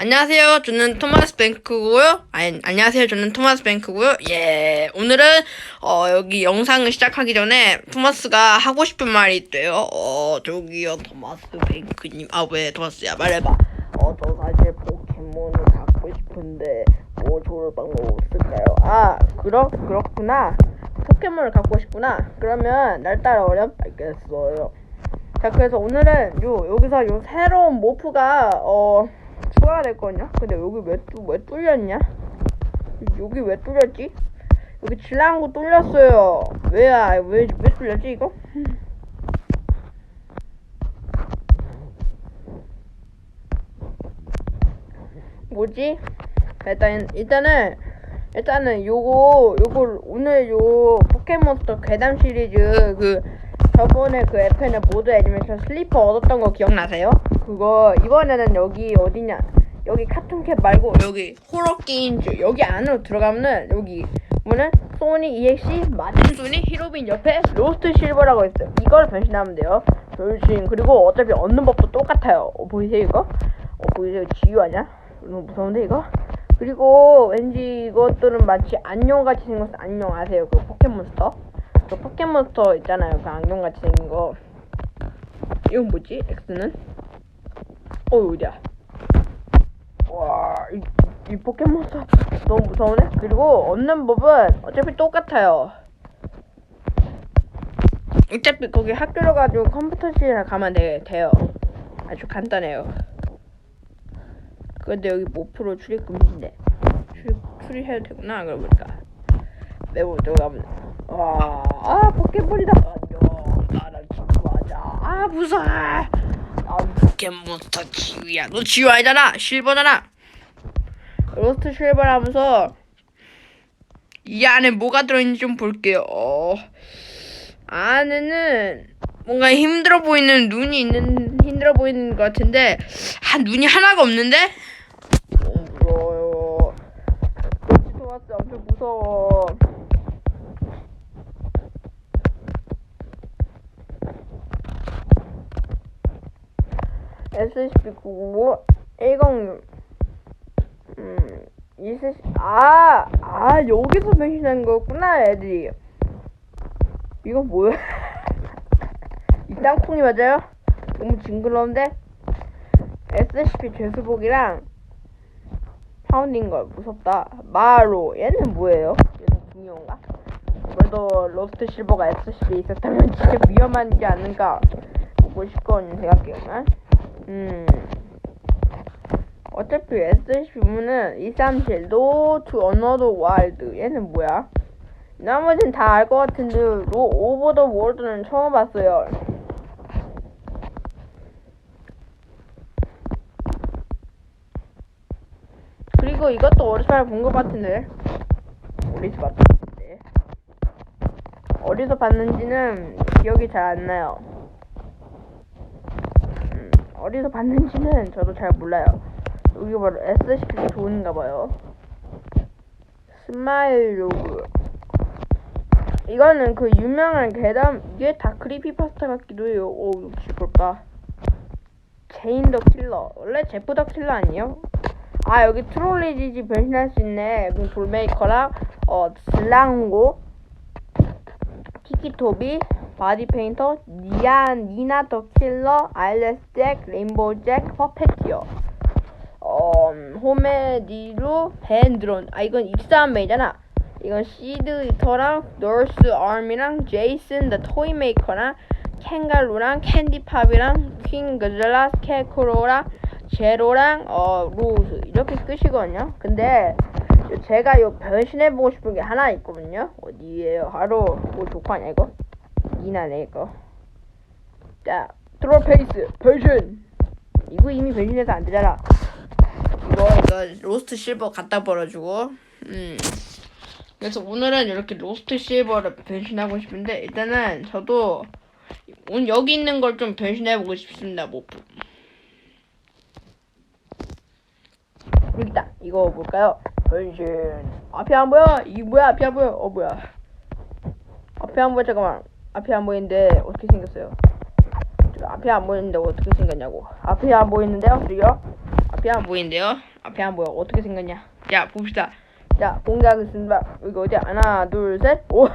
안녕하세요. 저는 토마스 뱅크고요. 아니, 안녕하세요. 저는 토마스 뱅크고요. 예. 오늘은 어, 여기 영상을 시작하기 전에 토마스가 하고 싶은 말이 있대요. 어, 저기요. 토마스 뱅크님. 아, 왜 토마스야? 말해봐. 어, 저 사실 포켓몬을 갖고 싶은데 뭐 좋을 방법 없을까요? 아, 그렇 그렇구나. 포켓몬을 갖고 싶구나. 그러면 날 따라오렴. 알겠어요. 자, 그래서 오늘은 요 여기서 요 새로운 모프가 어 추가가 됐거든요. 근데 여기 왜, 뚫- 왜 뚫렸냐? 여기 왜 뚫렸지? 여기 질랑구 뚫렸어요. 왜야? 왜, 왜 뚫렸지, 이거? 뭐지? 일단, 일단은, 일단은 요거, 요거, 오늘 요 포켓몬스터 괴담 시리즈 그, 저번에 그 에페는 모드 애니메이션 슬리퍼 얻었던 거 기억나세요? 그거 이번에는 여기 어디냐? 여기 카툰캡 말고 여기 호러 게임즈 여기 안으로 들어가면은 여기 뭐는 소니 EXC 마틴 소니 히로빈 옆에 로스트 실버라고 있어요. 이걸 변신하면 돼요. 변신 그리고 어차피 얻는 법도 똑같아요. 어, 보이세요 이거? 어 보이세요 지유 아냐? 너무 무서운데 이거? 그리고 왠지 이것들은 마치 안녕같이 생겼어. 안녕 아세요? 그 포켓몬스터? 그 포켓몬스터 있잖아요. 그 안경같이 생긴 거. 이건 뭐지? X는? 어, 어디야? 와, 이, 이 포켓몬스터 너무 무서우네? 그리고 얻는 법은 어차피 똑같아요. 어차피 거기 학교로 가지고 컴퓨터실에 가면 돼, 돼요. 아주 간단해요. 근데 여기 모프로 출입 금지인데. 출입, 출입해도 되구나, 그러니까. 매우 들어가면 와, 아 포켓몬이다. 안녕, 나랑 친구하자. 아 무서워. 아 포켓몬스터 지우야. 너 지우 아니잖아. 실버잖아. 로스트 실버 하면서 이 안에 뭐가 들어있는지 좀 볼게요. 어, 안에는 뭔가 힘들어 보이는 눈이 있는 힘들어 보이는 것 같은데 한 눈이 하나가 없는데? 너무 무서워요. 로스트 엄청 무서워. SCP-995 106 음, 20, 아, 아, 여기서 변신한 거였구나, 애들이. 이건 뭐야? 이 땅콩이 맞아요? 너무 징그러운데? SCP 죄수복이랑 파운딩 걸 무섭다. 마로, 얘는 뭐예요? 얘는 중요한가? 그래도 로스트 실버가 SCP에 있었다면 진짜 위험하지 않은가 보고 싶거든요, 생각해보면. 음. 어차피 SCP는 237, No to Another Wild. 얘는 뭐야? 나머진 다 알 것 같은데, 로 오버 더 월드는 처음 봤어요. 그리고 이것도 어디서 본것 같은데. 어디서 봤는데. 어디서 봤는지는 기억이 잘 안 나요. 음, 어디서 봤는지는 저도 잘 몰라요. 여기 바로 SCP 좋은가 봐요. 스마일 로그. 이거는 그 유명한 괴담, 이게 다 크리피파스타 같기도 해요. 오, 역시 볼까. 제인 더 킬러. 원래 제프 더 킬러 아니에요? 아, 여기 트롤리지지 변신할 수 있네. 여기 돌메이커랑, 어, 슬랑고, 키키토비, 바디 페인터, 니안, 니나 더 킬러, 아일레스 잭, 레인보우 잭, 퍼페티어. 어, 호메디루, 벤드론. 아, 이건 입사한 메이잖아. 이건 시드 이터랑 너스 아미랑 제이슨 더 토이 메이커랑 캥갈루랑 캔디팝이랑 퀸 그즐라 스케크로랑 제로랑 어 로즈 이렇게 끝이거든요. 근데 요 제가 요 변신해보고 싶은 게 하나 있거든요. 어디에요? 바로 뭐 조카냐 이거? 이나네 이거. 자 트롤 페이스 변신. 이거 이미 변신해서 안 되잖아. 이거 이거 로스트 실버 갖다 버려주고. 음. 그래서 오늘은 이렇게 로스트 실버를 변신하고 싶은데 일단은 저도 오늘 여기 있는 걸 좀 변신해보고 싶습니다 여기 있다 이거 볼까요? 변신 앞이 안 보여? 이게 뭐야 앞이 안 보여? 어 뭐야 앞이 안 보여 잠깐만 앞이 안 보이는데 어떻게 생겼어요? 저 앞이 안 보이는데 어떻게 생겼냐고 앞이 안 보이는데요? 저기요? 앞이 안 보이는데요? 앞이 안 보여. 어떻게 생겼냐? 자, 봅시다. 자, 공개하겠습니다. 여기 어디야? 하나, 둘, 셋. 오!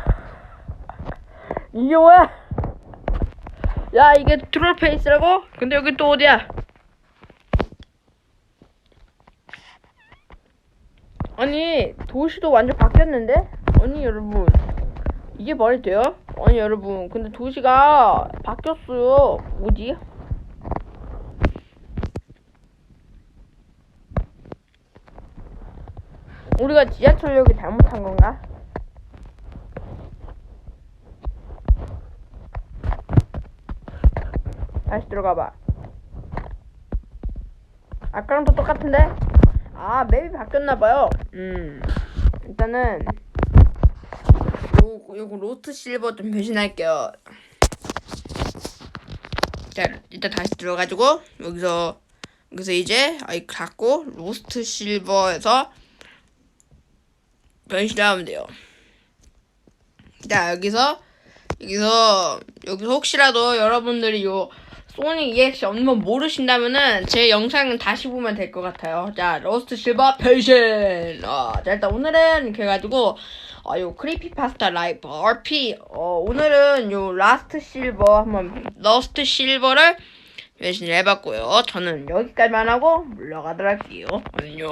이게 뭐야? 야, 이게 트롤 페이스라고? 근데 여기 또 어디야? 아니, 도시도 완전 바뀌었는데? 아니, 여러분. 이게 말이 돼요? 아니, 여러분. 근데 도시가 바뀌었어요. 뭐지? 우리가 지하철역이 잘못한 건가? 다시 들어가봐. 아까랑 또 똑같은데? 아, 맵이 바뀌었나봐요. 음. 일단은, 요, 요거 로트 실버 좀 변신할게요. 자, 일단 다시 들어가지고, 여기서, 여기서 이제, 아이 갖고, 로스트 실버에서, 변신하면 돼요. 자, 여기서, 여기서, 여기서 혹시라도 여러분들이 요, 소닉 EX 없는 건 모르신다면은 제 영상은 다시 보면 될 것 같아요. 자, 로스트 실버 변신! 어, 자, 일단 오늘은 해가지고, 어, 요 크리피 파스타 라이브 RP, 어, 오늘은 요 라스트 실버 한번, 러스트 실버를 변신을 해봤고요. 저는 여기까지만 하고 물러가도록 할게요. 안녕.